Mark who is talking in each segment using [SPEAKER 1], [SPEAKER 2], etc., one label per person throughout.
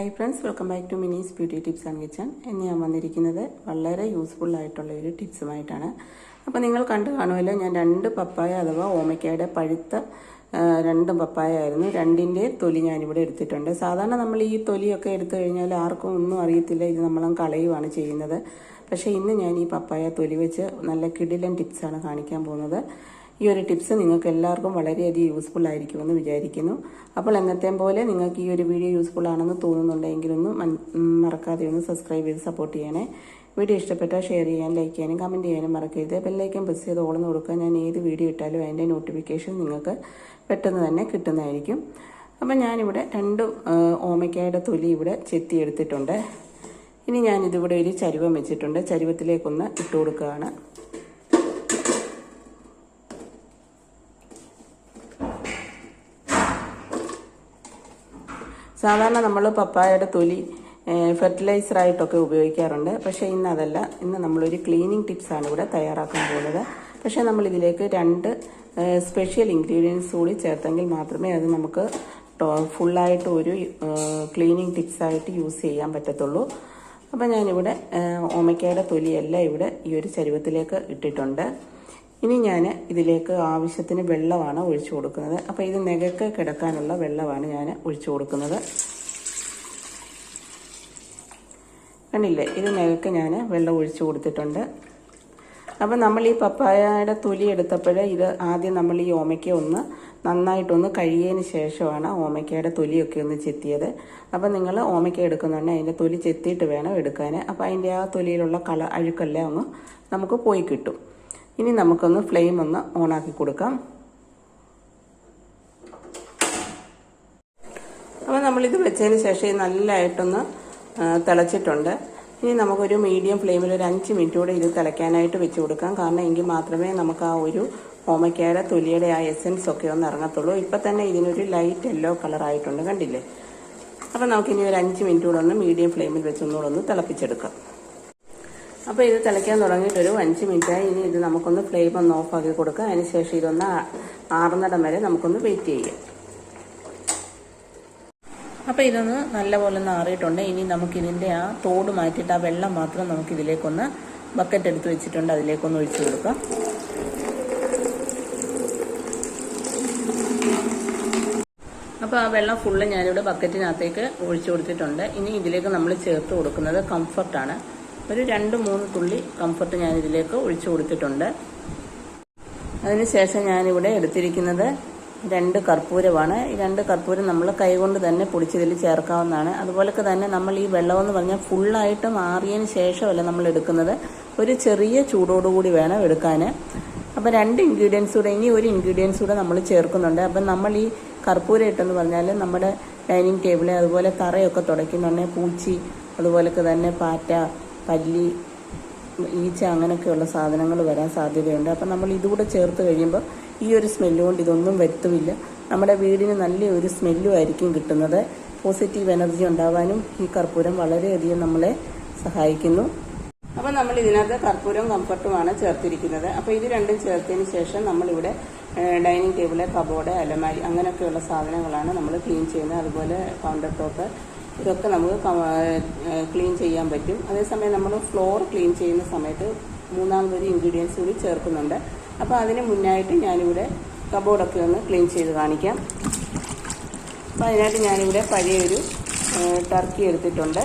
[SPEAKER 1] Hi friends welcome back to Mini's beauty tips and kitchen എന്ന് ഞാൻ വന്നിരിക്കുന്നത് വളരെ യൂസ്ഫുൾ ആയിട്ടുള്ള ഒരു ടിപ്സുമായിട്ടാണ് അപ്പോൾ നിങ്ങൾ കണ്ടു കാണുമല്ലോ ഞാൻ രണ്ട് പപ്പായ അഥവാ ഓമയ്ക്കയുടെ പഴുത്ത രണ്ടും പപ്പായ ആയിരുന്നു. രണ്ടിന്റെ തൊലി ഞാനിവിടെ എടുത്തിട്ടുണ്ട്. സാധാരണ നമ്മൾ ഈ തൊലിയൊക്കെ എടുത്തു കഴിഞ്ഞാൽ ആർക്കും ഒന്നും അറിയത്തില്ല ഇത് നമ്മളും കളയുവാണ് ചെയ്യുന്നത്. പക്ഷേ ഇന്ന് ഞാൻ ഈ പപ്പായ തൊലി വെച്ച് നല്ല കിടിലൻ ടിപ്സാണ് കാണിക്കാൻ പോകുന്നത്. ഈ ഒരു ടിപ്സ് നിങ്ങൾക്ക് എല്ലാവർക്കും വളരെയധികം യൂസ്ഫുൾ ആയിരിക്കുമെന്ന് വിചാരിക്കുന്നു. അപ്പോൾ എന്നത്തെയും പോലെ നിങ്ങൾക്ക് ഈ ഒരു വീഡിയോ യൂസ്ഫുൾ ആണെന്ന് തോന്നുന്നുണ്ടെങ്കിൽ ഒന്ന് മറക്കാതെ ഒന്ന് സബ്സ്ക്രൈബ് ചെയ്ത് സപ്പോർട്ട് ചെയ്യണേ. വീഡിയോ ഇഷ്ടപ്പെട്ടാൽ ഷെയർ ചെയ്യാൻ ലൈക്ക് ചെയ്യാനും കമന്റ് ചെയ്യാനും മറക്കരുത്. ബെല്ലൈക്കൻ പ്രസ് ചെയ്ത് ഓളെന്ന് കൊടുക്കുക. ഞാൻ ഏത് വീഡിയോ ഇട്ടാലും അതിന്റെ നോട്ടിഫിക്കേഷൻ നിങ്ങൾക്ക് പെട്ടെന്ന് തന്നെ കിട്ടുന്നതായിരിക്കും. അപ്പം ഞാനിവിടെ രണ്ട് ഓമയ്ക്കായുടെ തൊലി ഇവിടെ ചെത്തി എടുത്തിട്ടുണ്ട് ഇനി ഞാനിതിവിടെ ഒരു ചരുവം വെച്ചിട്ടുണ്ട്. ചരുവത്തിലേക്കൊന്ന് ഇട്ട് കൊടുക്കുകയാണ് സാധാരണ നമ്മൾ പപ്പായയുടെ തൊലി ഫെർട്ടിലൈസറായിട്ടൊക്കെ ഉപയോഗിക്കാറുണ്ട്. പക്ഷേ ഇന്ന് അതല്ല ഇന്ന് നമ്മളൊരു ക്ലീനിങ് ടിപ്സാണ് ഇവിടെ തയ്യാറാക്കാൻ പോകുന്നത്. പക്ഷേ നമ്മൾ ഇതിലേക്ക് രണ്ട് സ്പെഷ്യൽ ഇൻഗ്രീഡിയൻസ് കൂടി ചേർത്തെങ്കിൽ മാത്രമേ അത് നമുക്ക് ഫുള്ളായിട്ട് ഒരു ക്ലീനിങ് ടിപ്സായിട്ട് യൂസ് ചെയ്യാൻ പറ്റത്തുള്ളൂ. അപ്പം ഞാനിവിടെ ഓമയ്ക്കയുടെ തൊലിയെല്ലാം ഇവിടെ ഈ ഒരു ചരുവത്തിലേക്ക് ഇട്ടിട്ടുണ്ട്. ഇനി ഞാൻ ഇതിലേക്ക് ആവശ്യത്തിന് വെള്ളമാണ് ഒഴിച്ചു കൊടുക്കുന്നത്. അപ്പോൾ ഇത് നികക്ക് കിടക്കാനുള്ള വെള്ളമാണ് ഞാൻ ഒഴിച്ചു കൊടുക്കുന്നത്. കണ്ടില്ലേ? ഇത് നികക്ക് ഞാൻ വെള്ളം ഒഴിച്ചു കൊടുത്തിട്ടുണ്ട്. അപ്പം നമ്മൾ ഈ പപ്പായയുടെ തൊലി എടുത്തപ്പോൾ ഇത് ആദ്യം നമ്മൾ ഈ ഓമയ്ക്ക ഒന്ന് നന്നായിട്ടൊന്ന് കഴിയതിന് ശേഷമാണ് ഓമയ്ക്കയുടെ തൊലിയൊക്കെ ഒന്ന് ചെത്തിയത്. അപ്പം നിങ്ങൾ ഓമയ്ക്ക എടുക്കുന്നുണ്ടെങ്കിൽ അതിന്റെ തൊലി ചെത്തിയിട്ട് വേണം എടുക്കാൻ അപ്പോൾ അതിന്റെ ആ തൊലിയിലുള്ള കള അഴുക്കല്ലേ ഒന്ന് നമുക്ക് പോയി കിട്ടും. ഇനി നമുക്കൊന്ന് ഫ്ലെയിം ഒന്ന് ഓണാക്കി കൊടുക്കാം. അപ്പോൾ നമ്മളിത് വെച്ചതിന് ശേഷം നല്ലതായിട്ടൊന്ന് തിളച്ചിട്ടുണ്ട്. ഇനി നമുക്കൊരു മീഡിയം ഫ്ലെയിമിൽ ഒരു അഞ്ച് മിനിറ്റ് കൂടെ ഇത് തിളയ്ക്കാനായിട്ട് വെച്ച് കൊടുക്കാം. കാരണം എങ്കിൽ മാത്രമേ നമുക്ക് ആ ഒരു ഓമയ്ക്കാര തൊലിയുടെ ആ എസൻസ് ഒക്കെ ഒന്ന് ഇറങ്ങത്തുള്ളൂ. ഇപ്പം തന്നെ ഇതിനൊരു ലൈറ്റ് യെല്ലോ കളർ ആയിട്ടുണ്ട് കണ്ടില്ലേ? അപ്പം നമുക്കിനി ഒരു അഞ്ച് മിനിറ്റ് കൂടെ ഒന്ന് മീഡിയം ഫ്ലെയിമിൽ വെച്ച് ഒന്നുകൂടെ ഒന്ന് തിളപ്പിച്ചെടുക്കാം. അപ്പോൾ ഇത് തിളയ്ക്കാൻ തുടങ്ങിയിട്ട് ഒരു അഞ്ച് മിനിറ്റായി. ഇനി ഇത് നമുക്കൊന്ന് ഫ്ലെയിം ഒന്ന് ഓഫാക്കി അതിന് ശേഷം ഇതൊന്ന് ആറുന്നിടം വരെ നമുക്കൊന്ന് വെയിറ്റ് ചെയ്യാം. അപ്പോൾ ഇതൊന്ന് നല്ലപോലെ ഒന്ന് ആറിയിട്ടുണ്ട് ഇനി നമുക്കിതിന്റെ ആ തോട് മാറ്റിയിട്ട് ആ വെള്ളം മാത്രം നമുക്ക് നമുക്കിതിലേക്കൊന്ന് ബക്കറ്റ് എടുത്ത് വെച്ചിട്ടുണ്ട്. അതിലേക്കൊന്ന് ഒഴിച്ചു കൊടുക്കാം. അപ്പോൾ ആ വെള്ളം ഫുള്ള് ഞാനിവിടെ ബക്കറ്റിനകത്തേക്ക് ഒഴിച്ചു കൊടുത്തിട്ടുണ്ട്. ഇനി ഇതിലേക്ക് നമ്മൾ ചേർത്ത് കൊടുക്കുന്നത് കംഫർട്ടാണ് ഒരു രണ്ട് മൂന്ന് തുള്ളി കംഫർട്ട് ഞാൻ ഇതിലേക്ക് ഒഴിച്ചു കൊടുത്തിട്ടുണ്ട്. അതിനുശേഷം ഞാനിവിടെ എടുത്തിരിക്കുന്നത് രണ്ട് കർപ്പൂരമാണ്. ഈ രണ്ട് കർപ്പൂരം നമ്മൾ കൈകൊണ്ട് തന്നെ പൊടിച്ചതിൽ ചേർക്കാവുന്നതാണ്. അതുപോലൊക്കെ തന്നെ നമ്മൾ ഈ വെള്ളമെന്ന് പറഞ്ഞാൽ ഫുള്ളായിട്ട് മാറിയതിന് ശേഷമല്ല നമ്മൾ എടുക്കുന്നത്. ഒരു ചെറിയ ചൂടോടുകൂടി വേണം എടുക്കാൻ. അപ്പോൾ രണ്ട് ഇൻഗ്രീഡിയൻസ് കൂടെ ഇനി ഒരു ഇൻഗ്രീഡിയൻസ് കൂടെ നമ്മൾ ചേർക്കുന്നുണ്ട്. അപ്പം നമ്മൾ ഈ കർപ്പൂരം ഇട്ടെന്ന് പറഞ്ഞാൽ നമ്മുടെ ഡൈനിങ് ടേബിൾ അതുപോലെ തറയൊക്കെ തുടയ്ക്കുന്നുണ്ടെങ്കിൽ പൂച്ചി അതുപോലൊക്കെ തന്നെ പാറ്റ പല്ലി ഈച്ച അങ്ങനെയൊക്കെയുള്ള സാധനങ്ങൾ വരാൻ സാധ്യതയുണ്ട്. അപ്പം നമ്മൾ ഇതുകൂടെ ചേർത്ത് കഴിയുമ്പോൾ ഈ ഒരു സ്മെല്ല് കൊണ്ട് ഇതൊന്നും വരുത്തുമില്ല. നമ്മുടെ വീടിന് നല്ലൊരു സ്മെല്ലും ആയിരിക്കും കിട്ടുന്നത്. പോസിറ്റീവ് എനർജി ഉണ്ടാവാനും ഈ കർപ്പൂരം വളരെയധികം നമ്മളെ സഹായിക്കുന്നു. അപ്പം നമ്മൾ ഇതിനകത്ത് കർപ്പൂരവും കംഫർട്ടുമാണ് ചേർത്തിരിക്കുന്നത്. അപ്പോൾ ഇത് രണ്ടും ചേർത്തതിന് ശേഷം നമ്മളിവിടെ ഡൈനിങ് ടേബിൾ കബോർഡ് അലമാരി അങ്ങനെയൊക്കെയുള്ള സാധനങ്ങളാണ് നമ്മൾ ക്ലീൻ ചെയ്യുന്നത്. അതുപോലെ കൗണ്ടർ ടോപ്പ് ഇതൊക്കെ നമുക്ക് ക്ലീൻ ചെയ്യാൻ പറ്റും. അതേസമയം നമ്മൾ ഫ്ലോർ ക്ലീൻ ചെയ്യുന്ന സമയത്ത് മൂന്നാമതൊരു ഇൻഗ്രീഡിയൻസ് കൂടി ചേർക്കുന്നുണ്ട്. അപ്പോൾ അതിന് മുന്നായിട്ട് ഞാനിവിടെ കബോർഡൊക്കെ ഒന്ന് ക്ലീൻ ചെയ്ത് കാണിക്കാം. അപ്പോൾ അതിനായിട്ട് ഞാനിവിടെ പഴയൊരു ടർക്കി എടുത്തിട്ടുണ്ട്.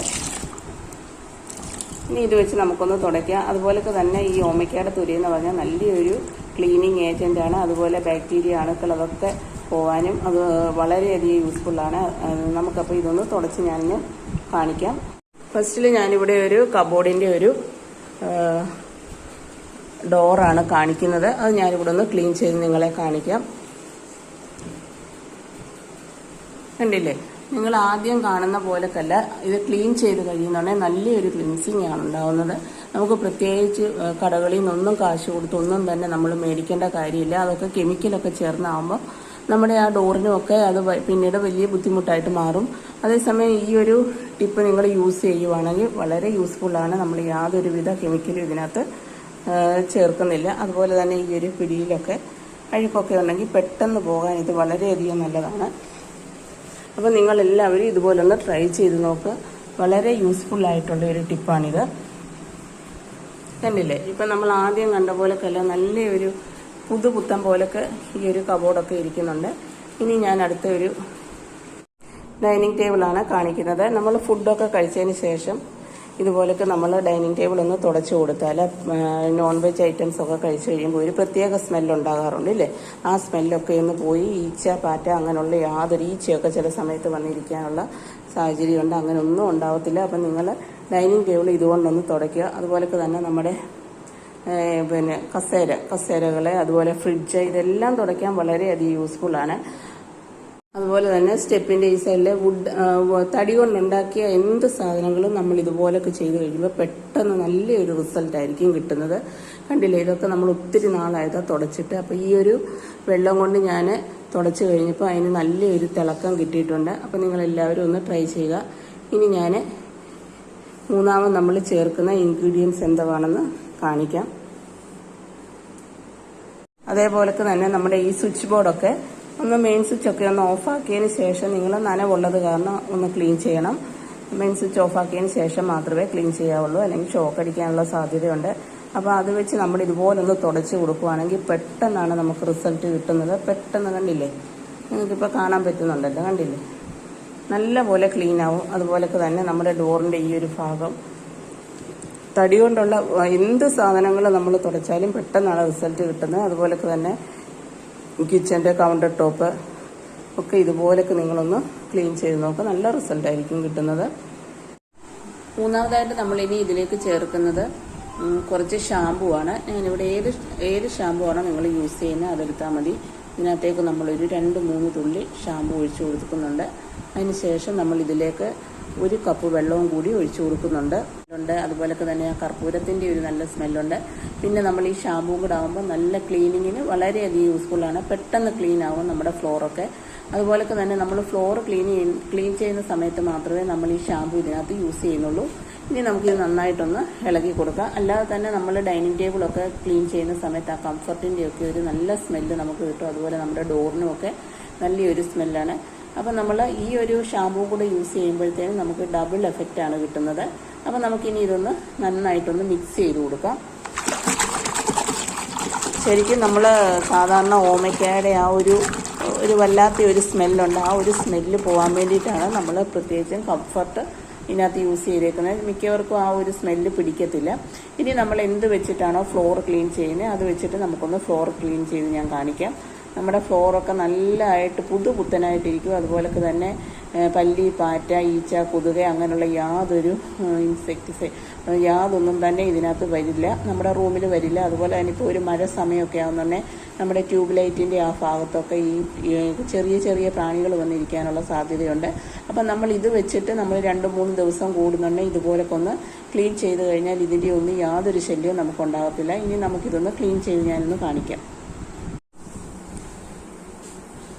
[SPEAKER 1] ഇനി ഇത് വെച്ച് നമുക്കൊന്ന് തുടയ്ക്കാം. അതുപോലൊക്കെ തന്നെ ഈ ഓമയ്ക്കയുടെ തുരി എന്ന് പറഞ്ഞാൽ നല്ലൊരു ക്ലീനിങ് ഏജന്റാണ് അതുപോലെ ബാക്ടീരിയ അണുക്കൾ അതൊക്കെ പോകാനും അത് വളരെയധികം യൂസ്ഫുള്ളാണ് നമുക്കപ്പോൾ ഇതൊന്ന് തുടച്ച് ഞാനിന്ന് കാണിക്കാം. ഫസ്റ്റിൽ ഞാനിവിടെ ഒരു കബോർഡിന്റെ ഒരു ഡോറാണ് കാണിക്കുന്നത്. അത് ഞാനിവിടെ ഒന്ന് ക്ലീൻ ചെയ്ത് നിങ്ങളെ കാണിക്കാം. കണ്ടില്ലേ? നിങ്ങൾ ആദ്യം കാണുന്ന പോലക്കല്ല. ഇത് ക്ലീൻ ചെയ്ത് കഴിയുന്നുണ്ടെങ്കിൽ നല്ലൊരു ക്ലിൻസിങ് ആണ് ഉണ്ടാവുന്നത്. നമുക്ക് പ്രത്യേകിച്ച് കടകളിൽ നിന്നൊന്നും കാശ് കൊടുത്തൊന്നും തന്നെ നമ്മൾ മേടിക്കേണ്ട കാര്യമില്ല. അതൊക്കെ കെമിക്കലൊക്കെ ചേർന്നാകുമ്പോൾ നമ്മുടെ ആ ഡോറിനുമൊക്കെ അത് പിന്നീട് വലിയ ബുദ്ധിമുട്ടായിട്ട് മാറും. അതേസമയം ഈ ഒരു ടിപ്പ് നിങ്ങൾ യൂസ് ചെയ്യുവാണെങ്കിൽ വളരെ യൂസ്ഫുള്ളാണ് നമ്മൾ യാതൊരുവിധ കെമിക്കലും ഇതിനകത്ത് ചേർക്കുന്നില്ല. അതുപോലെ തന്നെ ഈ ഒരു പിടിയിലൊക്കെ അഴുക്കൊക്കെ ഉണ്ടെങ്കിൽ പെട്ടെന്ന് പോകാൻ ഇത് വളരെയധികം നല്ലതാണ്. അപ്പോൾ നിങ്ങളെല്ലാവരും ഇതുപോലൊന്ന് ട്രൈ ചെയ്ത് നോക്കുക വളരെ യൂസ്ഫുൾ ആയിട്ടുള്ള ഒരു ടിപ്പാണിത്. കണ്ടില്ലേ? ഇപ്പം നമ്മൾ ആദ്യം കണ്ട പോലൊക്കെയല്ല നല്ലൊരു പുതുപുത്തൻ പോലൊക്കെ ഈ ഒരു കബോർഡൊക്കെ ഇരിക്കുന്നുണ്ട്. ഇനി ഞാൻ അടുത്ത ഒരു ഡൈനിങ് ടേബിളാണ് കാണിക്കുന്നത്. നമ്മൾ ഫുഡൊക്കെ കഴിച്ചതിന് ശേഷം ഇതുപോലൊക്കെ നമ്മൾ ഡൈനിങ് ടേബിൾ ഒന്ന് തുടച്ചു കൊടുത്താൽ നോൺ വെജ് ഐറ്റംസ് ഒക്കെ കഴിച്ചു കഴിയുമ്പോൾ ഒരു പ്രത്യേക സ്മെല്ല് ഉണ്ടാകാറുണ്ട് ഇല്ലേ? ആ സ്മെല്ലൊക്കെ ഒന്ന് പോയി ഈച്ച പാറ്റ അങ്ങനെയുള്ള യാതൊരു ഈച്ചയൊക്കെ ചില സമയത്ത് വന്നിരിക്കാനുള്ള സാഹചര്യമുണ്ട്. അങ്ങനെ ഒന്നും ഉണ്ടാവത്തില്ല. അപ്പം നിങ്ങൾ ഡൈനിങ് ടേബിൾ ഇതുകൊണ്ടൊന്ന് തുടയ്ക്കുക. അതുപോലൊക്കെ തന്നെ നമ്മുടെ പിന്നെ കസേര കസേരകളെ അതുപോലെ ഫ്രിഡ്ജ് ഇതെല്ലാം തുടയ്ക്കാൻ വളരെയധികം ആണ്. അതുപോലെ തന്നെ സ്റ്റെപ്പിന്റെ ഈ സൈഡിലെ വുഡ് തടി കൊണ്ടുണ്ടാക്കിയ എന്ത് സാധനങ്ങളും നമ്മൾ ഇതുപോലൊക്കെ ചെയ്ത് കഴിയുമ്പോൾ പെട്ടെന്ന് നല്ലൊരു റിസൾട്ട് ആയിരിക്കും കിട്ടുന്നത്. കണ്ടില്ലേ? ഇതൊക്കെ നമ്മൾ ഒത്തിരി നാളായതാ തുടച്ചിട്ട്. അപ്പോൾ ഈ ഒരു വെള്ളം കൊണ്ട് ഞാൻ തുടച്ച് കഴിഞ്ഞപ്പോൾ അതിന് നല്ലൊരു തിളക്കം കിട്ടിയിട്ടുണ്ട്. അപ്പോൾ നിങ്ങളെല്ലാവരും ഒന്ന് ട്രൈ ചെയ്യുക. ഇനി ഞാൻ മൂന്നാമത് നമ്മൾ ചേർക്കുന്ന ഇൻഗ്രീഡിയൻസ് എന്താണെന്ന് കാണിക്കാം. അതേപോലെ തന്നെ നമ്മുടെ ഈ സ്വിച്ച് ബോർഡൊക്കെ ഒന്ന് മെയിൻ സ്വിച്ച് ഒക്കെ ഒന്ന് ഓഫാക്കിയതിന് ശേഷം നിങ്ങൾ നനവുള്ളത് കാരണം ഒന്ന് ക്ലീൻ ചെയ്യണം. മെയിൻ സ്വിച്ച് ഓഫാക്കിയതിന് ശേഷം മാത്രമേ ക്ലീൻ ചെയ്യാവുള്ളൂ. അല്ലെങ്കിൽ ഷോക്ക് അടിക്കാനുള്ള സാധ്യതയുണ്ട്. അപ്പോൾ അത് വെച്ച് നമ്മൾ ഇതുപോലെ ഒന്ന് തുടച്ച് കൊടുക്കുവാണെങ്കിൽ പെട്ടെന്നാണ് നമുക്ക് റിസൾട്ട് കിട്ടുന്നത്. പെട്ടെന്ന് കണ്ടില്ലേ? നിങ്ങൾക്കിപ്പോൾ കാണാൻ പറ്റുന്നുണ്ടല്ലോ. കണ്ടില്ലേ? നല്ല പോലെ ക്ലീൻ ആവും. അതുപോലൊക്കെ തന്നെ നമ്മുടെ ഡോറിന്റെ ഈ ഒരു ഭാഗം തടി കൊണ്ടുള്ള എന്ത് സാധനങ്ങൾ നമ്മൾ തുടച്ചാലും പെട്ടെന്നാണ് റിസൾട്ട് കിട്ടുന്നത്. അതുപോലൊക്കെ തന്നെ കിച്ചന്റെ കൗണ്ടർ ടോപ്പ് ഒക്കെ ഇതുപോലൊക്കെ നിങ്ങളൊന്ന് ക്ലീൻ ചെയ്ത് നോക്കുക നല്ല റിസൾട്ട് ആയിരിക്കും കിട്ടുന്നത്. മൂന്നാമതായിട്ട് നമ്മൾ ഇനി ഇതിലേക്ക് ചേർക്കുന്നത് കുറച്ച് ഷാമ്പു ആണ്. ഞാനിവിടെ ഏത് ഏത് ഷാമ്പു ആണോ നിങ്ങൾ യൂസ് ചെയ്യുന്നത് അതെടുത്താൽ മതി. ഇതിനകത്തേക്ക് നമ്മളൊരു രണ്ട് മൂന്ന് തുള്ളി ഷാമ്പു ഒഴിച്ചു കൊടുക്കുന്നുണ്ട്. അതിന് ശേഷം നമ്മൾ ഇതിലേക്ക് ഒരു കപ്പ് വെള്ളവും കൂടി ഒഴിച്ചു കൊടുക്കുന്നുണ്ട്. ഉണ്ട്. അതുപോലൊക്കെ തന്നെ ആ കർപ്പൂരത്തിന്റെ ഒരു നല്ല സ്മെല്ലുണ്ട്. പിന്നെ നമ്മൾ ഈ ഷാമ്പൂ കൂടെ ആകുമ്പോൾ നല്ല ക്ലീനിങ്ങിന് വളരെയധികം യൂസ്ഫുള്ളാണ് പെട്ടെന്ന് ക്ലീൻ ആവും നമ്മുടെ ഫ്ലോറൊക്കെ അതുപോലൊക്കെ തന്നെ നമ്മൾ ഫ്ലോർ ക്ലീൻ ക്ലീൻ ചെയ്യുന്ന സമയത്ത് മാത്രമേ നമ്മൾ ഈ ഷാമ്പു ഇതിനകത്ത് യൂസ് ചെയ്യുന്നുള്ളൂ. ഇനി നമുക്കിത് നന്നായിട്ടൊന്ന് ഇളകി കൊടുക്കാം. അല്ലാതെ തന്നെ നമ്മൾ ഡൈനിങ് ടേബിളൊക്കെ ക്ലീൻ ചെയ്യുന്ന സമയത്ത് ആ കംഫർട്ടിന്റെ ഒക്കെ ഒരു നല്ല സ്മെല്ല് നമുക്ക് കിട്ടും. അതുപോലെ നമ്മുടെ ഡോറിനും ഒക്കെ നല്ലൊരു സ്മെല്ലാണ് അപ്പം നമ്മൾ ഈ ഒരു ഷാമ്പൂ കൂടെ യൂസ് ചെയ്യുമ്പോഴത്തേനും നമുക്ക് ഡബിൾ എഫക്റ്റാണ് കിട്ടുന്നത്. അപ്പം നമുക്കിനി ഇതൊന്ന് നന്നായിട്ടൊന്ന് മിക്സ് ചെയ്ത് കൊടുക്കാം. ശരിക്കും നമ്മൾ സാധാരണ ഓമയ്ക്കയുടെ ആ ഒരു ഒരു വല്ലാത്ത ഒരു സ്മെല്ലുണ്ട്. ആ ഒരു സ്മെല്ല് പോകാൻ വേണ്ടിയിട്ടാണ് നമ്മൾ പ്രത്യേകിച്ചും കംഫർട്ട് ഇതിനകത്ത് യൂസ് ചെയ്തേക്കുന്നത്. മിക്കവർക്കും ആ ഒരു സ്മെല്ല് പിടിക്കത്തില്ല. ഇനി നമ്മൾ എന്ത് വെച്ചിട്ടാണോ ഫ്ലോർ ക്ലീൻ ചെയ്യുന്നത്? അത് വെച്ചിട്ട് നമുക്കൊന്ന് ഫ്ലോർ ക്ലീൻ ചെയ്ത് ഞാൻ കാണിക്കാം. നമ്മുടെ ഫ്ലോറൊക്കെ നല്ലതായിട്ട് പുതു പുത്തനായിട്ടിരിക്കും അതുപോലൊക്കെ തന്നെ പല്ലി പാറ്റ ഈച്ച കൊതുക് അങ്ങനെയുള്ള യാതൊരു ഇൻസെക്ടിസൈഡ് യാതൊന്നും തന്നെ ഇതിനകത്ത് വരില്ല. നമ്മുടെ റൂമിൽ വരില്ല. അതുപോലെ തന്നെ ഇപ്പോൾ ഒരു മഴ സമയമൊക്കെ ആകുന്നുണ്ടെ നമ്മുടെ ട്യൂബ് ലൈറ്റിന്റെ ആ ഭാഗത്തൊക്കെ ഈ ചെറിയ ചെറിയ പ്രാണികൾ വന്നിരിക്കാനുള്ള സാധ്യതയുണ്ട്. അപ്പം നമ്മൾ ഇത് വെച്ചിട്ട് നമ്മൾ രണ്ട് മൂന്ന് ദിവസം കൂടുന്നുണ്ടെങ്കിൽ ഇതുപോലൊക്കെ ഒന്ന് ക്ലീൻ ചെയ്ത് കഴിഞ്ഞാൽ ഇതിന്റെ ഒന്നും യാതൊരു ശല്യവും നമുക്കുണ്ടാകത്തില്ല. ഇനി നമുക്കിതൊന്ന് ക്ലീൻ ചെയ്ത് ഞാനൊന്ന് കാണിക്കാം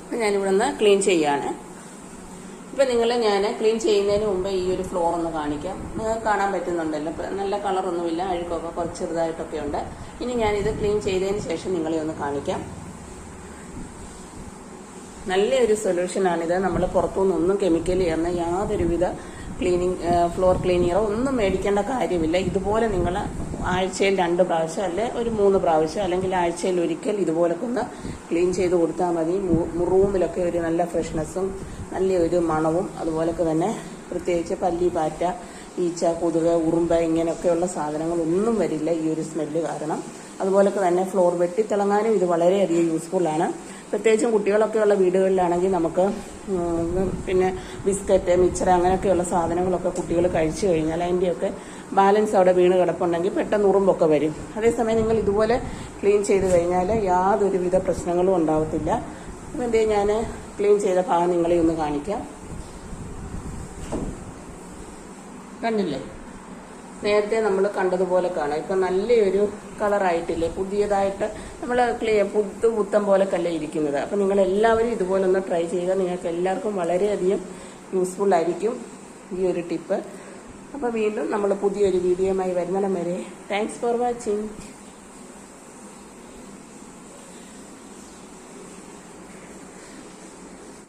[SPEAKER 1] അപ്പം ഞാനിവിടെ നിന്ന് ക്ലീൻ ചെയ്യാണ്. ഇപ്പം നിങ്ങൾ ഞാൻ ക്ലീൻ ചെയ്യുന്നതിന് മുമ്പ് ഈ ഒരു ഫ്ലോർ ഒന്ന് കാണിക്കാം. നിങ്ങൾക്ക് കാണാൻ പറ്റുന്നുണ്ടല്ലോ. ഇപ്പം നല്ല കളറൊന്നുമില്ല അഴുക്കൊക്കെ കുറച്ച് ചെറുതായിട്ടൊക്കെ ഉണ്ട്. ഇനി ഞാനിത് ക്ലീൻ ചെയ്തതിന് ശേഷം നിങ്ങളെ ഒന്ന് കാണിക്കാം. നല്ലൊരു സൊല്യൂഷനാണിത് നമ്മൾ പുറത്തുനിന്നൊന്നും കെമിക്കൽ ചേർന്ന യാതൊരുവിധ ക്ലീനിങ് ഫ്ലോർ ക്ലീനിയറോ ഒന്നും മേടിക്കേണ്ട കാര്യമില്ല. ഇതുപോലെ നിങ്ങൾ ആഴ്ചയിൽ രണ്ട് പ്രാവശ്യം അല്ലെ ഒരു മൂന്ന് പ്രാവശ്യം അല്ലെങ്കിൽ ആഴ്ചയിൽ ഒരിക്കൽ ഇതുപോലൊക്കെ ഒന്ന് ക്ലീൻ ചെയ്ത് കൊടുത്താൽ മതി. റൂമിലൊക്കെ ഒരു നല്ല ഫ്രഷ്നെസ്സും നല്ല ഒരു മണവും അതുപോലൊക്കെ തന്നെ പ്രത്യേകിച്ച് പല്ലി പാറ്റ ഈച്ച കൊതുക് ഉറുമ്പ് ഇങ്ങനെയൊക്കെയുള്ള സാധനങ്ങളൊന്നും വരില്ല ഈ ഒരു സ്മെല്ല് കാരണം. അതുപോലൊക്കെ തന്നെ ഫ്ലോർ വെട്ടിത്തിളങ്ങാനും ഇത് വളരെയധികം യൂസ്ഫുള്ളാണ് പ്രത്യേകിച്ചും കുട്ടികളൊക്കെയുള്ള വീടുകളിലാണെങ്കിൽ നമുക്ക് പിന്നെ ബിസ്ക്കറ്റ് മിച്ചർ അങ്ങനെയൊക്കെയുള്ള സാധനങ്ങളൊക്കെ കുട്ടികൾ കഴിച്ചു കഴിഞ്ഞാൽ അതിന്റെയൊക്കെ ബാലൻസ് അവിടെ വീണ് കിടപ്പുണ്ടെങ്കിൽ പെട്ടെന്ന് ഉറുമ്പൊക്കെ വരും. അതേസമയം നിങ്ങൾ ഇതുപോലെ ക്ലീൻ ചെയ്ത് കഴിഞ്ഞാൽ യാതൊരുവിധ പ്രശ്നങ്ങളും ഉണ്ടാവത്തില്ല. അപ്പം എന്തേ ഞാൻ ക്ലീൻ ചെയ്ത ഭാഗം നിങ്ങളെ ഒന്ന് കാണിക്കാം. കണ്ടില്ലേ? നേരത്തെ നമ്മൾ കണ്ടതുപോലെ കാണാം. ഇപ്പം നല്ലൊരു കളറായിട്ടില്ലേ? പുതിയതായിട്ട് നമ്മൾ ക്ലിയർ പുത്തു പുത്തം പോലൊക്കെയല്ലേ ഇരിക്കുന്നത്. അപ്പം നിങ്ങൾ എല്ലാവരും ഇതുപോലെ ഒന്ന് ട്രൈ ചെയ്യുക നിങ്ങൾക്ക് എല്ലാവർക്കും വളരെയധികം യൂസ്ഫുൾ ആയിരിക്കും ഈ ഒരു ടിപ്പ്. അപ്പോൾ വീണ്ടും നമ്മൾ പുതിയൊരു വീഡിയോയുമായി വരുന്നിടം വരെ താങ്ക്സ് ഫോർ വാച്ചിങ്